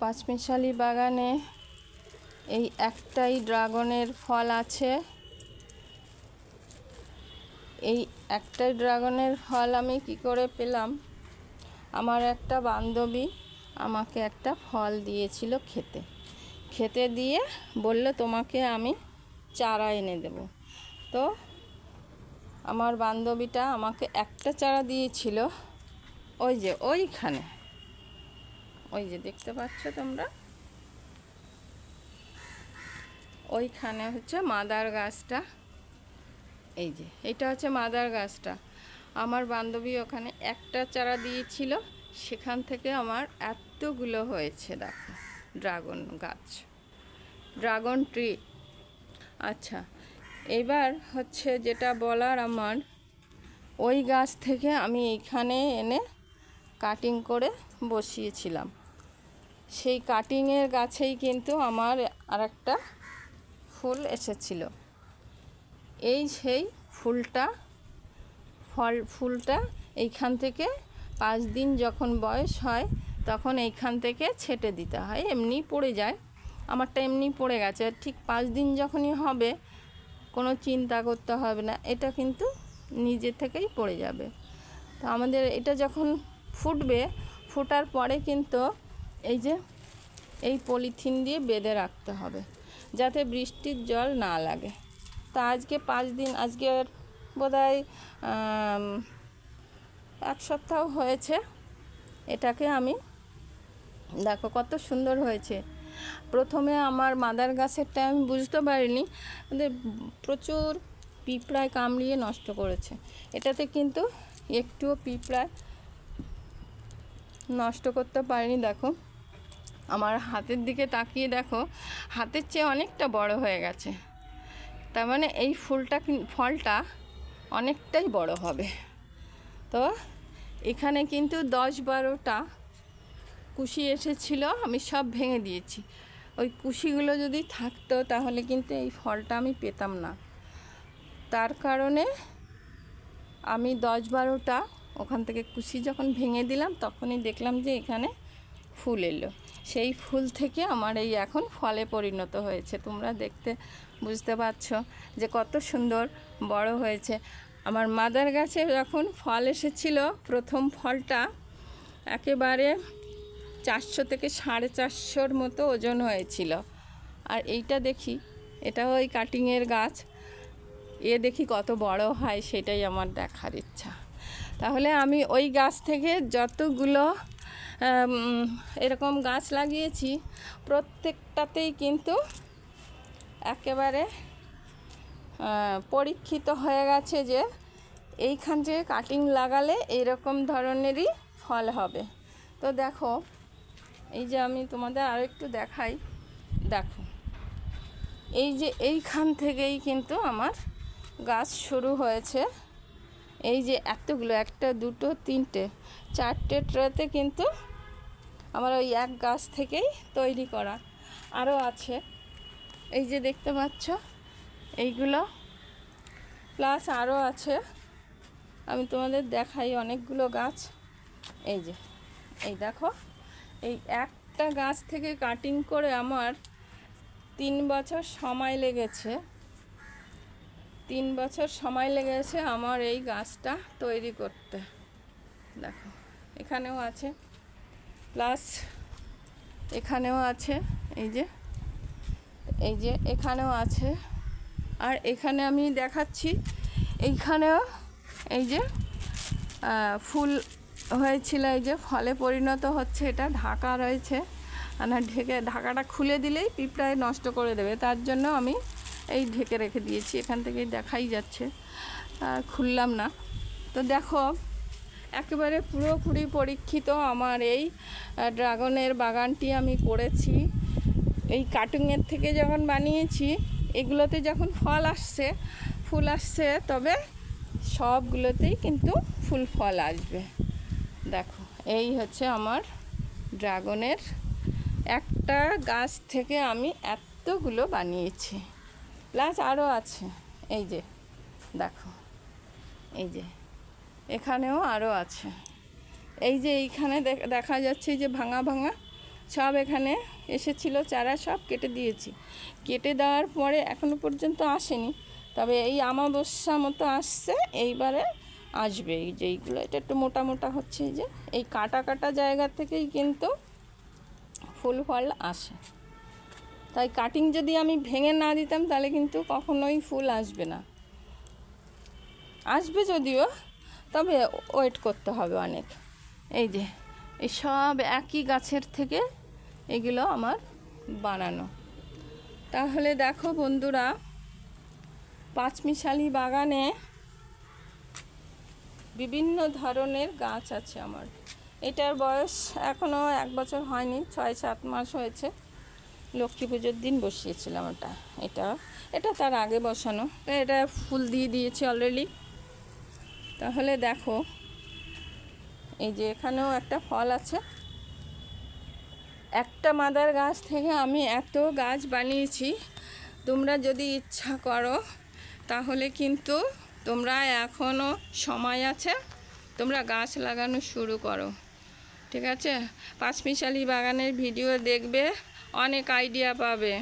পাঁচমিশালি বাগানে এই একটাই ড্রাগনের ফল আছে। এই একটাই ড্রাগনের ফল আমি কি করে পেলাম? আমার একটা বান্ধবী আমাকে একটা ফল দিয়েছিল খেতে। খেতে দিয়ে বলল, তোমাকে আমি চারা এনে দেব। তো আমার বান্ধবীটা আমাকে একটা চারা দিয়েছিল। ওই যে ওইখানে। ওই যে দেখতে পাচ্ছ তোমরা? ওইখানে হচ্ছে মাদার গাছটা। এই যে, এটা হচ্ছে মাদার গাছটা। আমার বান্ধবী ওখানে একটা চারা দিয়েছিল, সেখান থেকে আমার এতগুলো হয়েছে, দেখো, ড্রাগন গাছ। Dragon tree. আচ্ছা এবার হচ্ছে যেটা বলার আমার, ওই গাছ থেকে আমি এইখানে এনে কাটিং করে বসিয়েছিলাম। সেই কাটিংয়ের গাছেই কিন্তু আমার আরেকটা ফুল এসেছিল। এই সেই ফুলটা, ফল, ফুলটা এইখান থেকে পাঁচ দিন যখন বয়স হয়, তখন এইখান থেকে ছেটে দিতে হয়, এমনি পড়ে যায়। আমারটা এমনি পড়ে গেছে। ঠিক পাঁচ দিন যখনই হবে, কোনো চিন্তা করতে হবে না, এটা কিন্তু নিজে থেকেই পড়ে যাবে। তো আমাদের এটা যখন ফুটবে, ফোটার পরে কিন্তু এই যে এই পলিথিন দিয়ে বেঁধে রাখতে হবে, যাতে বৃষ্টির জল না লাগে। তা আজকে পাঁচ দিন, আজকের বোধহয় এক সপ্তাহ হয়েছে এটাকে আমি, দেখো কত সুন্দর হয়েছে। প্রথমে আমার মাদার গাছেরটা আমি বুঝতে পারিনি প্রচুর পিঁপড়ায় কামড়িয়ে নষ্ট করেছে। এটাতে কিন্তু একটুও পিঁপড়ায় নষ্ট করতে পারিনি, দেখো। আমার হাতের দিকে তাকিয়ে দেখো, হাতের চেয়ে অনেকটা বড় হয়ে গেছে। তার মানে এই ফুলটা ফলটা অনেকটাই বড় হবে। তো এখানে কিন্তু দশ বারোটা কুশি এসেছিল, আমি সব ভেঙে দিয়েছি। ওই কুশিগুলো যদি থাকতো, তাহলে কিন্তু এই ফলটা আমি পেতাম না। তার কারণে আমি দশ বারোটা ওখান থেকে কুশি যখন ভেঙে দিলাম, তখনই দেখলাম যে এখানে ফুল এলো। সেই ফুল থেকে আমার এই এখন ফলে পরিণত হয়েছে। তোমরা দেখতে বুঝতে পারছ যে কত সুন্দর বড় হয়েছে। আমার মাদার গাছে যখন ফল এসেছিল, প্রথম ফলটা একেবারে চারশো থেকে সাড়ে চারশোর মতো ওজন হয়েছিল। আর এইটা দেখি, এটা ওই কাটিংয়ের গাছ। এ দেখি কত বড় হয়, সেটাই আমার দেখার ইচ্ছা। তাহলে আমি ওই গাছ থেকে যতগুলো এরকম গাছ লাগিয়েছি, প্রত্যেকটাতেই কিন্তু একেবারে পরীক্ষিত হয়ে গেছে যে এইখান থেকে কাটিং লাগালে এইরকম ধরনেরই ফল হবে। তো দেখো, এই যে আমি তোমাদের আরও একটু দেখাই। দেখো, এই যে এইখান থেকেই কিন্তু আমার গাছ শুরু হয়েছে। এই যে এতগুলো, একটা, দুটো, তিনটে, চারটে ট্রেতে কিন্তু আমার ওই এক গাছ থেকেই তৈরি করা। আরও আছে। এই যে দেখতে পাচ্ছ, এইগুলো। প্লাস আরও আছে। আমি তোমাদের দেখাই অনেকগুলো গাছ। এই যে, এই দেখো, এই একটা গাছ থেকে কাটিং করে আমার তিন বছর সময় লেগেছে। তিন বছর সময় লেগেছে আমার এই গাছটা তৈরি করতে। দেখো, এখানেও আছে। প্লাস এখানেও আছে, এই যে এই যে এখানেও আছে। আর এখানে আমি দেখাচ্ছি, এইখানেও এই যে ফুল হয়েছিল, এই যে ফলে পরিণত হচ্ছে এটা, ঢাকা রয়েছে। আর ঢেকে ঢাকাটা খুলে দিলেই পিঁপড়ায় নষ্ট করে দেবে। তার জন্য আমি এই ঢেকে রেখে দিয়েছি, এখান থেকেই দেখাই যাচ্ছে। আর খুললাম না। তো দেখো, একেবারে পুরোপুরি পরীক্ষিত আমার এই ড্রাগনের বাগানটি আমি করেছি। এই কার্টুনের থেকে যখন বানিয়েছি, এগুলোতে যখন ফল আসছে, ফুল আসছে, তবে সবগুলোতেই কিন্তু ফুল ফল আসবে। দেখো, এই হচ্ছে আমার ড্রাগনের একটা গাছ থেকে আমি এতগুলো বানিয়েছি। প্লাস আরও আছে। এই যে, দেখো। এই যে, এখানেও আরও আছে। এই যে এইখানে দেখ- যাচ্ছে যে ভাঙা ভাঙা সব এখানে এসেছিল, চারা সব কেটে দিয়েছি। কেটে দেওয়ার পরে এখনও পর্যন্ত আসেনি। তবে এই আমাবস্যা মতো আসছে, এইবারে আসবে। এই যে এইগুলো, এটা একটু মোটা মোটা হচ্ছে এই যে। এই কাটা কাটা জায়গা থেকেই কিন্তু ফুল ফল আসে। তাই কাটিং যদি আমি ভেঙে না দিতাম, তাহলে কিন্তু কখনোই ফুল আসবে না। আসবে যদিও, তবে ওয়েট করতে হবে অনেক। এই যে, এই সব একই গাছের থেকে এগুলো আমার বানানো। তাহলে দেখো বন্ধুরা, পাঁচমিশালি বাগানে বিভিন্ন ধরনের গাছ আছে আমার। এটার বয়স এখনও এক বছর হয়নি, ছয় সাত মাস হয়েছে। লক্ষ্মী পুজোর দিন বসিয়েছিলাম ওটা, এটা এটা তার আগে বসানো। এটা ফুল দিয়ে দিয়েছি অলরেডি তাহলে দেখো, এই যে এখানেও একটা ফল আছে। একটা মাদার গাছ থেকে আমি এত গাছ বানিয়েছি, তোমরা যদি ইচ্ছা করো, তাহলে কিন্তু তোমরা এখনও সময় আছে, তোমরা গাছ লাগানো শুরু করো। ঠিক আছে? পাঁচমিশালি বাগানের ভিডিও দেখবে অনেক আইডিয়া পাবে।